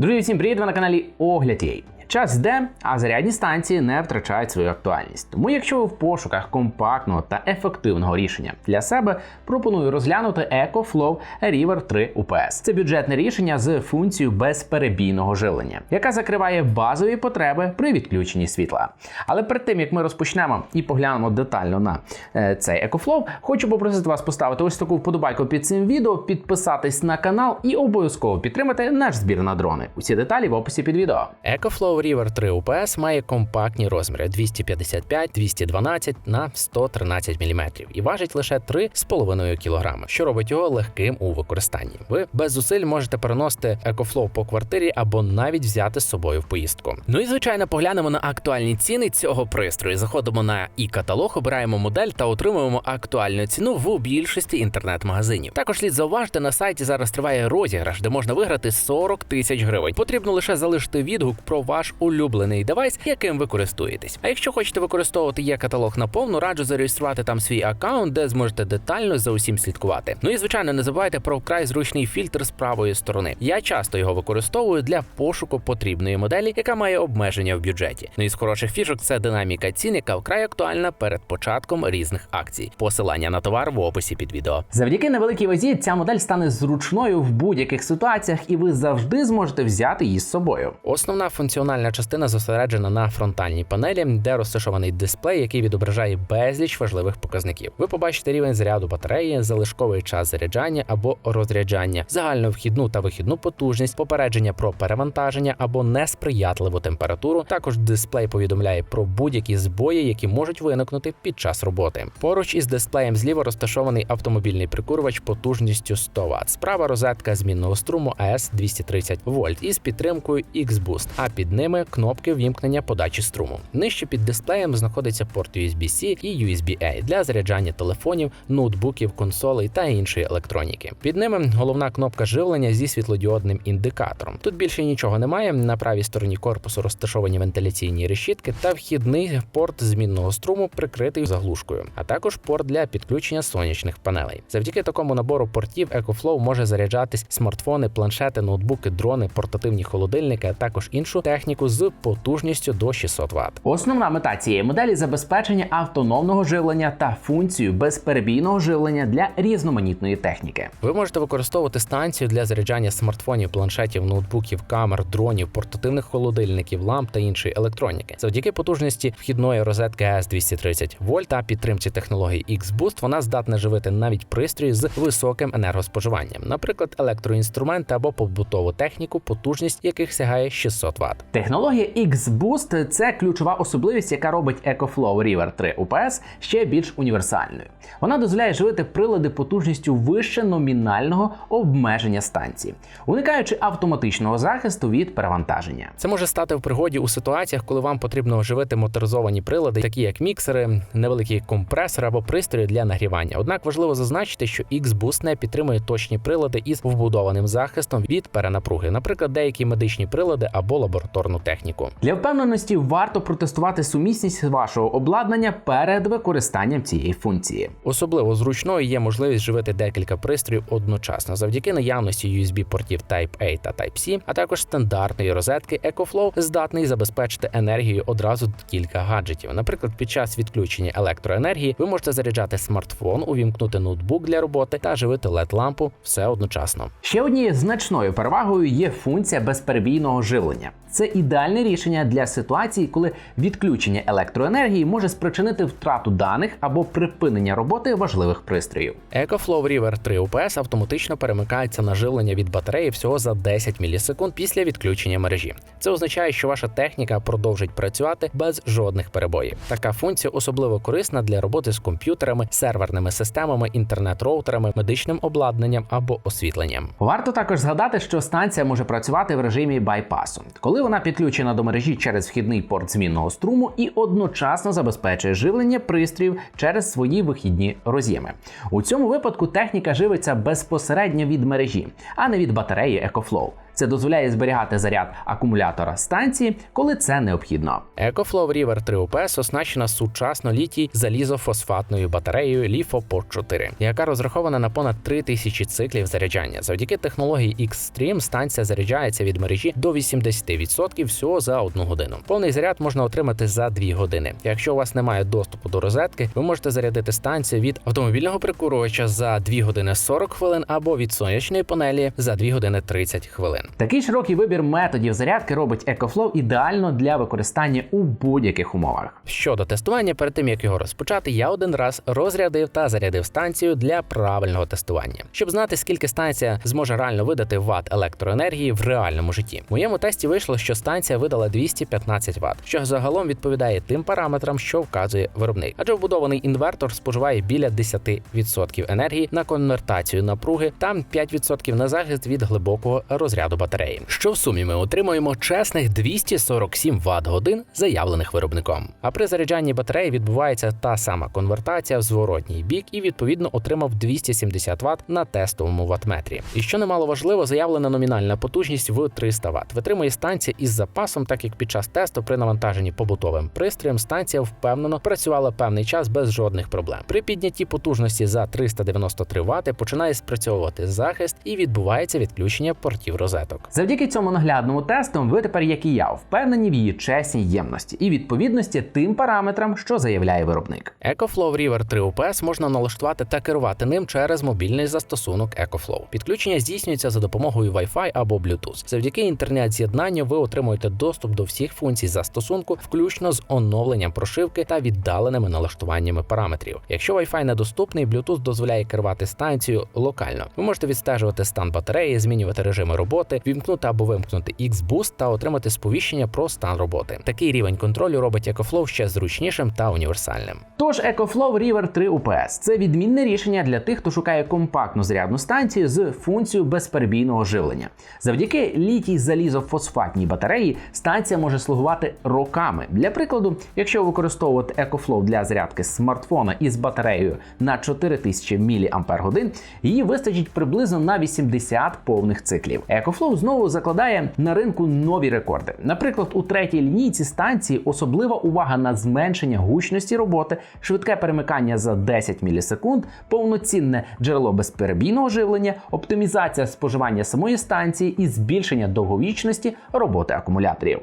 Друзі, всім привіт! Ви на каналі Огляд Єй. Час йде, а зарядні станції не втрачають свою актуальність. Тому, якщо ви в пошуках компактного та ефективного рішення для себе, пропоную розглянути EcoFlow River 3 UPS. Це бюджетне рішення з функцією безперебійного живлення, яка закриває базові потреби при відключенні світла. Але перед тим як ми розпочнемо і поглянемо детально на е, цей EcoFlow, хочу попросити вас поставити ось таку вподобайку під цим відео, підписатись на канал і обов'язково підтримати наш збір на дрони. Усі деталі в описі під відео. EcoFlow River 3 UPS має компактні розміри 255, 212 на 113 мм і важить лише 3,5 кг, що робить його легким у використанні. Ви без зусиль можете переносити EcoFlow по квартирі або навіть взяти з собою в поїздку. Ну і звичайно, поглянемо на актуальні ціни цього пристрою. Заходимо на і-каталог, обираємо модель та отримуємо актуальну ціну в більшості інтернет-магазинів. Також слід зауважити, на сайті зараз триває розіграш, де можна виграти 40 тисяч гривень. Потрібно лише залишити відгук про ваш улюблений девайс, яким ви користуєтесь. А якщо хочете використовувати є каталог наповну, раджу зареєструвати там свій аккаунт, де зможете детально за усім слідкувати. Ну і звичайно, не забувайте про вкрай зручний фільтр з правої сторони. Я часто його використовую для пошуку потрібної моделі, яка має обмеження в бюджеті. Ну і з хороших фішок це динаміка цін, яка вкрай актуальна перед початком різних акцій. Посилання на товар в описі під відео. Завдяки невеликій вазі ця модель стане зручною в будь-яких ситуаціях, і ви завжди зможете взяти її з собою. Основна функціональна частина зосереджена на фронтальній панелі, де розташований дисплей, який відображає безліч важливих показників. Ви побачите рівень заряду батареї, залишковий час заряджання або розряджання, загальну вхідну та вихідну потужність, попередження про перевантаження або несприятливу температуру. Також дисплей повідомляє про будь-які збої, які можуть виникнути під час роботи. Поруч із дисплеєм зліва розташований автомобільний прикурювач потужністю 100 Вт. Справа розетка змінного струму АС 230 вольт із підтримкою X-Boost, а під ними кнопки ввімкнення подачі струму. Нижче під дисплеєм знаходиться порт USB-C і USB-A для заряджання телефонів, ноутбуків, консолей та іншої електроніки. Під ними головна кнопка живлення зі світлодіодним індикатором. Тут більше нічого немає. На правій стороні корпусу розташовані вентиляційні решітки та вхідний порт змінного струму, прикритий заглушкою, а також порт для підключення сонячних панелей. Завдяки такому набору портів EcoFlow може заряджатись смартфони, планшети, ноутбуки, дрони, портативні холодильники, а також іншу техніку з потужністю до 600 Вт. Основна мета цієї моделі забезпечення автономного живлення та функцію безперебійного живлення для різноманітної техніки. Ви можете використовувати станцію для заряджання смартфонів, планшетів, ноутбуків, камер, дронів, портативних холодильників, ламп та іншої електроніки. Завдяки потужності вхідної розетки АЕС 230 вольт та підтримці технології X-Boost вона здатна живити навіть пристрої з високим енергоспоживанням, наприклад, електроінструменти або побутову техніку, потужність яких сягає 600 Вт. Технологія X-Boost – це ключова особливість, яка робить EcoFlow River 3 UPS ще більш універсальною. Вона дозволяє живити прилади потужністю вище номінального обмеження станції, уникаючи автоматичного захисту від перевантаження. Це може стати в пригоді у ситуаціях, коли вам потрібно оживити моторизовані прилади, такі як міксери, невеликі компресори або пристрої для нагрівання. Однак важливо зазначити, що X-Boost не підтримує точні прилади із вбудованим захистом від перенапруги, наприклад, деякі медичні прилади або лабораторну техніку. Для впевненості варто протестувати сумісність вашого обладнання перед використанням цієї функції. Особливо зручною є можливість живити декілька пристроїв одночасно завдяки наявності USB-портів Type-A та Type-C, а також стандартної розетки EcoFlow здатний забезпечити енергію одразу кілька гаджетів. Наприклад, під час відключення електроенергії ви можете заряджати смартфон, увімкнути ноутбук для роботи та живити led лампу все одночасно. Ще однією значною перевагою є функція безперебійного живлення. Це ідеальне рішення для ситуації, коли відключення електроенергії може спричинити втрату даних або припинення роботи важливих пристроїв. EcoFlow River 3 UPS автоматично перемикається на живлення від батареї всього за 10 мілісекунд після відключення мережі. Це означає, що ваша техніка продовжить працювати без жодних перебоїв. Така функція особливо корисна для роботи з комп'ютерами, серверними системами, інтернет-роутерами, медичним обладнанням або освітленням. Варто також згадати, що станція може працювати в режимі байпасу, коли вона підключена до мережі через вхідний порт змінного струму і одночасно забезпечує живлення пристроїв через свої вихідні роз'єми. У цьому випадку техніка живиться безпосередньо від мережі, а не від батареї EcoFlow. Це дозволяє зберігати заряд акумулятора станції, коли це необхідно. EcoFlow River 3 UPS оснащена сучасно літій залізофосфатною батареєю LiFo 4 яка розрахована на понад 3000 циклів заряджання. Завдяки технології Xtreme станція заряджається від мережі до 80% всього за одну годину. Повний заряд можна отримати за 2 години. Якщо у вас немає доступу до розетки, ви можете зарядити станцію від автомобільного прикурювача за 2 години 40 хвилин або від сонячної панелі за 2 години 30 хвилин. Такий широкий вибір методів зарядки робить EcoFlow ідеально для використання у будь-яких умовах. Щодо тестування, перед тим як його розпочати, я один раз розрядив та зарядив станцію для правильного тестування, щоб знати, скільки станція зможе реально видати ватт електроенергії в реальному житті. В моєму тесті вийшло, що станція видала 215 Вт, що загалом відповідає тим параметрам, що вказує виробник. Адже вбудований інвертор споживає біля 10% енергії на конвертацію напруги та 5% на захист від глибокого розряду батареї. Що в сумі ми отримуємо чесних 247 Вт годин, заявлених виробником. А при заряджанні батареї відбувається та сама конвертація в зворотній бік і відповідно отримав 270 Вт на тестовому ватметрі. І що немало важливо, заявлена номінальна потужність в 300 Вт. Витримує станція із запасом, так як під час тесту при навантаженні побутовим пристроєм станція впевнено працювала певний час без жодних проблем. При піднятті потужності за 393 Вт починає спрацьовувати захист і відбувається відключення портів розеток. Завдяки цьому наглядному тесту ви тепер, як і я, впевнені в її чесній ємності і відповідності тим параметрам, що заявляє виробник. EcoFlow River 3 UPS можна налаштувати та керувати ним через мобільний застосунок EcoFlow. Підключення здійснюється за допомогою Wi-Fi або Bluetooth. Завдяки інтернет-з'єднанню ви отримуєте доступ до всіх функцій застосунку, включно з оновленням прошивки та віддаленими налаштуваннями параметрів. Якщо Wi-Fi недоступний, Bluetooth дозволяє керувати станцією локально. Ви можете відстежувати стан батареї, змінювати режими роботи, вімкнути або вимкнути X-Boost та отримати сповіщення про стан роботи. Такий рівень контролю робить EcoFlow ще зручнішим та універсальним. Тож EcoFlow River 3 UPS – це відмінне рішення для тих, хто шукає компактну зарядну станцію з функцією безперебійного живлення. Завдяки літій залізофосфатній батареї станція може слугувати роками. Для прикладу, якщо використовувати EcoFlow для зарядки смартфона із батареєю на 4000 мАч, її вистачить приблизно на 80 повних циклів. EcoFlow знову закладає на ринку нові рекорди. Наприклад, у третій лінійці станції особлива увага на зменшення гучності роботи, швидке перемикання за 10 мілісекунд, повноцінне джерело безперебійного живлення, оптимізація споживання самої станції і збільшення довговічності роботи акумуляторів.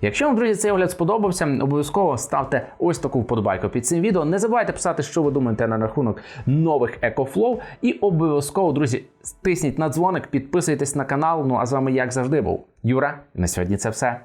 Якщо вам, друзі, цей огляд сподобався, обов'язково ставте ось таку вподобайку під цим відео. Не забувайте писати, що ви думаєте на рахунок нових EcoFlow. І обов'язково, друзі, стисніть на дзвоник, підписуйтесь на канал. Ну а з вами, як завжди, був Юра. І на сьогодні це все.